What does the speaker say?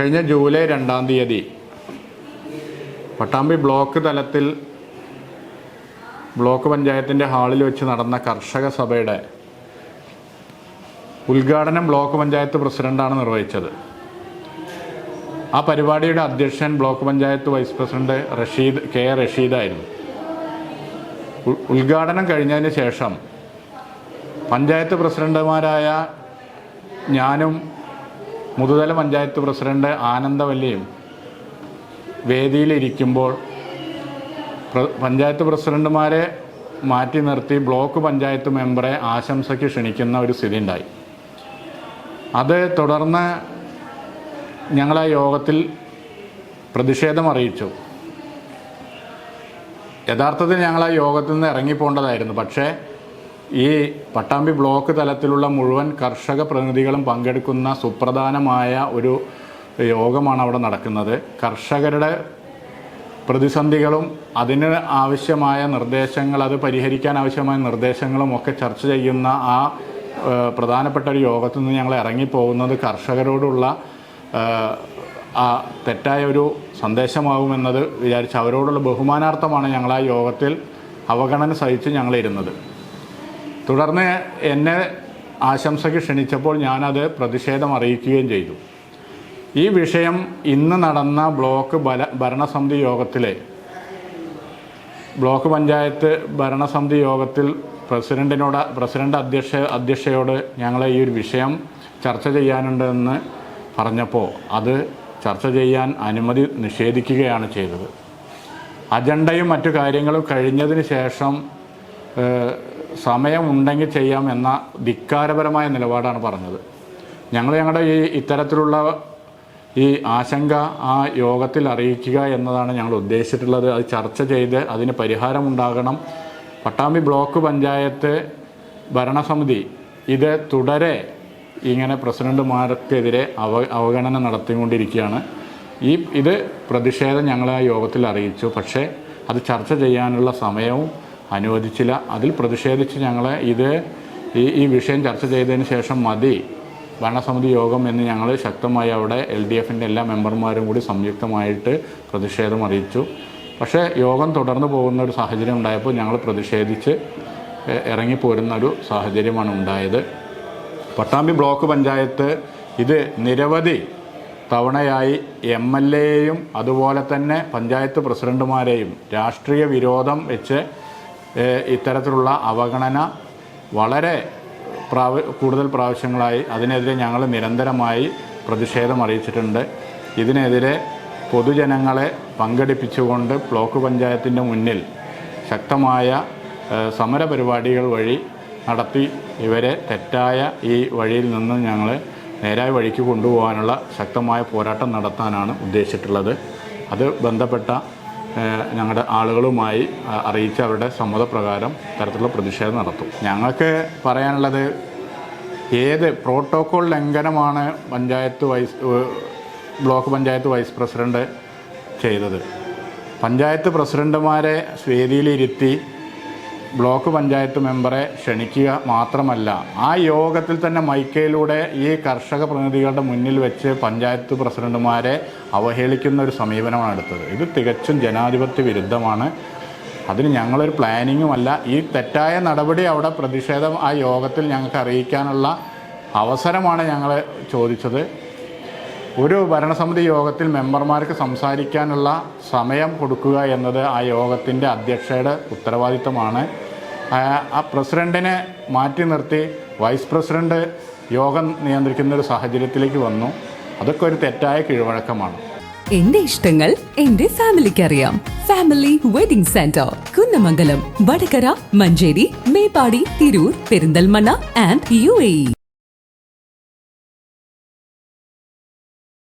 കഴിഞ്ഞ ജൂലൈ രണ്ടാം തീയതി പട്ടാമ്പി ബ്ലോക്ക് തലത്തിൽ ബ്ലോക്ക് പഞ്ചായത്തിന്റെ ഹാളിൽ വെച്ച് നടന്ന കർഷക സഭയുടെ ഉദ്ഘാടനം ബ്ലോക്ക് പഞ്ചായത്ത് പ്രസിഡന്റാണ് നിർവഹിച്ചത്. ആ പരിപാടിയുടെ അധ്യക്ഷൻ block panchayat vice president Rasheed K റഷീദായിരുന്നു ഉദ്ഘാടനം കഴിഞ്ഞതിന് ശേഷം പഞ്ചായത്ത് പ്രസിഡന്റുമാരായ ഞാനും മുതുതല പഞ്ചായത്ത് പ്രസിഡന്റ് ആനന്ദവല്ലിയും വേദിയിലിരിക്കുമ്പോൾ പഞ്ചായത്ത് പ്രസിഡന്റുമാരെ മാറ്റി നിർത്തി ബ്ലോക്ക് പഞ്ചായത്ത് മെമ്പറെ ആശംസയ്ക്ക് ക്ഷണിക്കുന്ന ഒരു സ്ഥിതി ഉണ്ടായി അത് തുടർന്ന് ഞങ്ങളെ യോഗത്തിൽ പ്രതിഷേധം അറിയിച്ചു. യഥാർത്ഥത്തിൽ ഞങ്ങൾ ആ യോഗത്തിൽ നിന്ന് ഇറങ്ങിപ്പോണ്ടതായിരുന്നു. പക്ഷേ ഈ പട്ടാമ്പി ബ്ലോക്ക് തലത്തിലുള്ള മുഴുവൻ കർഷക പ്രതിനിധികളും പങ്കെടുക്കുന്ന സുപ്രധാനമായ ഒരു യോഗമാണ് അവിടെ നടക്കുന്നത്. കർഷകരുടെ പ്രതിസന്ധികളും അതിന് ആവശ്യമായ നിർദ്ദേശങ്ങൾ അത് പരിഹരിക്കാൻ ആവശ്യമായ നിർദ്ദേശങ്ങളും ഒക്കെ ചർച്ച ചെയ്യുന്ന ആ പ്രധാനപ്പെട്ട ഒരു യോഗത്തിൽ നിന്ന് ഞങ്ങൾ ഇറങ്ങിപ്പോകുന്നത് കർഷകരോടുള്ള ആ തെറ്റായ ഒരു സന്ദേശമാകുമെന്നത് വിചാരിച്ച് അവരോടുള്ള ബഹുമാനാർത്ഥമാണ് ഞങ്ങൾ ആ യോഗത്തിൽ അവഗണന സഹിച്ച് ഞങ്ങളിരുന്നത് തുടർന്ന് എന്നെ ആശംസയ്ക്ക് ക്ഷണിച്ചപ്പോൾ ഞാനത് പ്രതിഷേധം അറിയിക്കുകയും ചെയ്തു. ഈ വിഷയം ഇന്ന് നടന്ന ബ്ലോക്ക് ബല ഭരണസമിതി യോഗത്തിലെ ബ്ലോക്ക് പഞ്ചായത്ത് ഭരണസമിതി യോഗത്തിൽ പ്രസിഡന്റിനോട് പ്രസിഡന്റ് അധ്യക്ഷ അധ്യക്ഷയോട് ഞങ്ങളെ ഈ ഒരു വിഷയം ചർച്ച ചെയ്യാനുണ്ടെന്ന് പറഞ്ഞപ്പോൾ അത് ചർച്ച ചെയ്യാൻ അനുമതി നിഷേധിക്കുകയാണ് ചെയ്തത്. അജണ്ടയും മറ്റു കാര്യങ്ങളും കഴിഞ്ഞതിന് ശേഷം സമയമുണ്ടെങ്കിൽ ചെയ്യാം എന്ന ധിക്കാരപരമായ നിലപാടാണ് പറഞ്ഞത്. ഞങ്ങൾ ഞങ്ങളുടെ ഈ ഇത്തരത്തിലുള്ള ഈ ആശങ്ക ആ യോഗത്തിൽ അറിയിക്കുക എന്നതാണ് ഞങ്ങൾ ഉദ്ദേശിച്ചിട്ടുള്ളത്. അത് ചർച്ച ചെയ്ത് അതിന് പരിഹാരമുണ്ടാകണം. പട്ടാമ്പി ബ്ലോക്ക് പഞ്ചായത്ത് ഭരണസമിതി ഇത് തുടരെ ഇങ്ങനെ പ്രസിഡന്റുമാർക്കെതിരെ അവ അവഗണന നടത്തിക്കൊണ്ടിരിക്കുകയാണ്. ഈ ഇത് പ്രതിഷേധം ഞങ്ങളെ ആ യോഗത്തിൽ അറിയിച്ചു. പക്ഷേ അത് ചർച്ച ചെയ്യാനുള്ള സമയവും അനുവദിച്ചില്ല. അതിൽ പ്രതിഷേധിച്ച് ഞങ്ങൾ ഇത് ഈ ഈ വിഷയം ചർച്ച ചെയ്തതിന് ശേഷം മതി. ഭരണസമിതി യോഗം എന്ന് ഞങ്ങൾ ശക്തമായി അവിടെ എൽ ഡി എഫിന്റെ എല്ലാ മെമ്പർമാരും കൂടി സംയുക്തമായിട്ട് പ്രതിഷേധം അറിയിച്ചു. പക്ഷേ യോഗം തുടർന്നു പോകുന്ന ഒരു സാഹചര്യം ഉണ്ടായപ്പോൾ ഞങ്ങൾ പ്രതിഷേധിച്ച് ഇറങ്ങിപ്പോരുന്ന ഒരു സാഹചര്യമാണ് ഉണ്ടായത്. പട്ടാമ്പി ബ്ലോക്ക് പഞ്ചായത്ത് ഇത് നിരവധി തവണയായി എം എൽ എയെയും അതുപോലെ തന്നെ പഞ്ചായത്ത് പ്രസിഡന്റുമാരെയും രാഷ്ട്രീയ വിരോധം വെച്ച് ഇത്തരത്തിലുള്ള അവഗണന വളരെ പ്രാവ കൂടുതൽ പ്രാവശ്യങ്ങളായി അതിനെതിരെ ഞങ്ങൾ നിരന്തരമായി പ്രതിഷേധം അറിയിച്ചിട്ടുണ്ട്. ഇതിനെതിരെ പൊതുജനങ്ങളെ പങ്കെടുപ്പിച്ചുകൊണ്ട് ബ്ലോക്ക് പഞ്ചായത്തിന്റെ മുന്നിൽ ശക്തമായ സമരപരിപാടികൾ വഴി നടത്തി ഇവരെ തെറ്റായ ഈ വഴിയിൽ നിന്ന് ഞങ്ങൾ നേരായ വഴിക്ക് കൊണ്ടുപോകാനുള്ള ശക്തമായ പോരാട്ടം നടത്താനാണ് ഉദ്ദേശിച്ചിട്ടുള്ളത്. അത് ബന്ധപ്പെട്ട ഞങ്ങളുടെ ആളുകളുമായി അറിയിച്ച് അവരുടെ സമ്മതപ്രകാരം തരത്തിലുള്ള പ്രതിഷേധം നടത്തും. ഞങ്ങൾക്ക് പറയാനുള്ളത് ഏത് പ്രോട്ടോക്കോൾ ലംഘനമാണ് panchayat vice block panchayat vice president ചെയ്തത്? പഞ്ചായത്ത് പ്രസിഡന്റുമാരെ വേദിയിലിരുത്തി ബ്ലോക്ക് പഞ്ചായത്ത് മെമ്പറെ ക്ഷണിക്കുക മാത്രമല്ല ആ യോഗത്തിൽ തന്നെ മൈക്കയിലൂടെ ഈ കർഷക പ്രതിനിധികളുടെ മുന്നിൽ വെച്ച് പഞ്ചായത്ത് പ്രസിഡന്റുമാരെ അവഹേളിക്കുന്ന ഒരു സമീപനമാണ് എടുത്തത്. ഇത് തികച്ചും ജനാധിപത്യ വിരുദ്ധമാണ്. അതിന് ഞങ്ങളൊരു പ്ലാനിങ്ങുമല്ല ഈ തെറ്റായ നടപടി അവിടെ പ്രതിഷേധം ആ യോഗത്തിൽ ഞങ്ങൾക്ക് അറിയിക്കാനുള്ള അവസരമാണ് ഞങ്ങൾ ചോദിച്ചത്. ഒരു ഭരണസമിതി യോഗത്തിൽ മെമ്പർമാർക്ക് സംസാരിക്കാനുള്ള സമയം കൊടുക്കുക എന്നത് ആ യോഗത്തിന്റെ അധ്യക്ഷയുടെ ഉത്തരവാദിത്തമാണ് ആ- പ്രസിഡന്റിനെ മാറ്റി നിർത്തി വൈസ് പ്രസിഡന്റ് യോഗം നിയന്ത്രിക്കുന്ന ഒരു സാഹചര്യത്തിലേക്ക് വന്നു. അതൊക്കെ ഒരു തെറ്റായ കീഴ്വഴക്കമാണ്. എന്റെ ഇഷ്ടങ്ങൾ എന്റെ ഫാമിലിക്ക് അറിയാം family wedding centre Kunnamangalam Vadakara Manjeri Meppadi Tirur Perinthalmanna and you